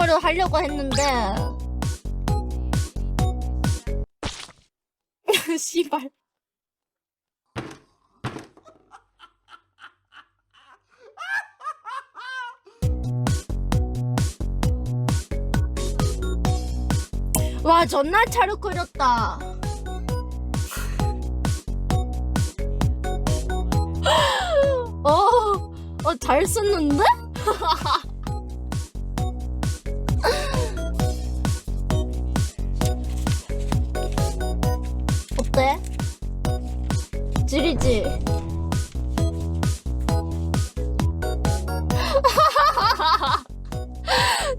거를 하려고 했는데. 씨발. 와 존나 차르거렸다. 어, 어, 잘 썼는데? 지리지?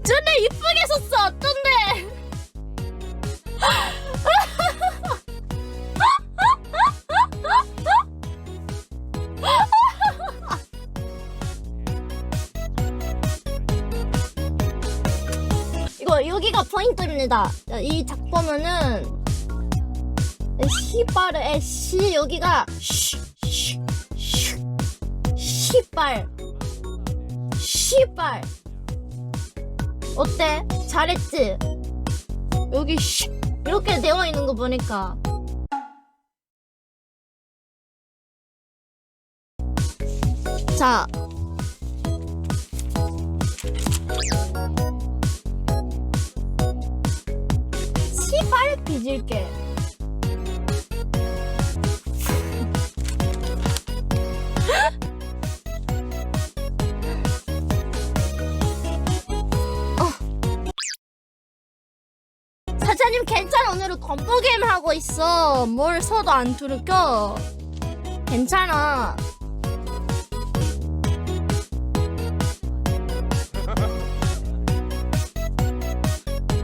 존나 이쁘게 썼어, 어떤데? 이거 여기가 포인트입니다. 이 작품은 시발의 시 여기가 쉬쉬쉬 시발. 시발. 어때? 잘했지? 여기 쉬 이렇게 되어 있는 거 보니까. 자. 시발 빚을게 사장님 괜찮아? 오늘은 건보 게임 하고 있어. 뭘 써도 안 들켜. 괜찮아.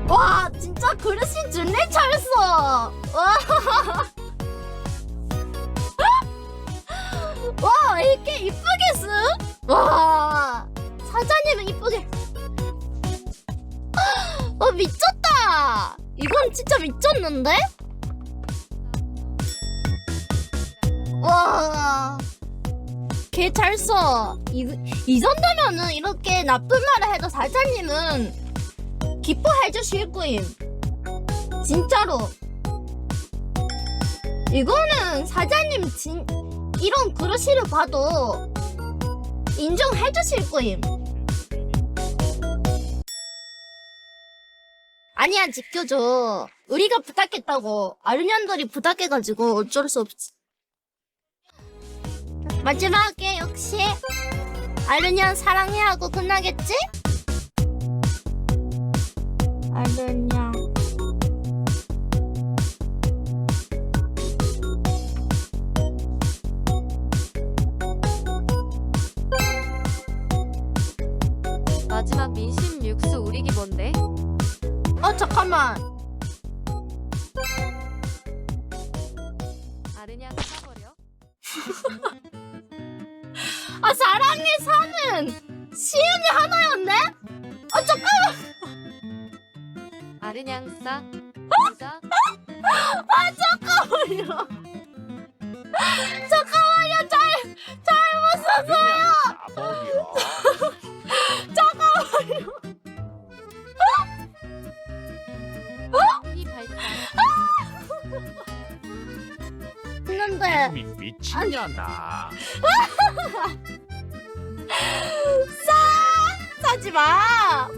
와 진짜 그릇이 준내 잘써 와. 와 이렇게 이쁘게 쓴? 진짜 미쳤는데? 와. 개 잘 써. 이, 이 정도면은 이렇게 나쁜 말을 해도 사장님은 기뻐해 주실 거임. 진짜로. 이거는 사장님 진, 이런 그릇을 봐도 인정해 주실 거임. 아니야 지켜줘. 우리가 부탁했다고 아르년들이 부탁해가지고 어쩔 수 없지. 마지막에 역시 아르년 사랑해 하고 끝나겠지? 아르년 마지막 민심 육수 우리기 뭔데? 어 잠깐만 아르냥 사버려? 아 사랑해 사는 시은이 하나였네? 아 잠깐만 아르냥 싸? 부자? 아 잠깐 했는데 미, 미친년아. 싸 싸지 마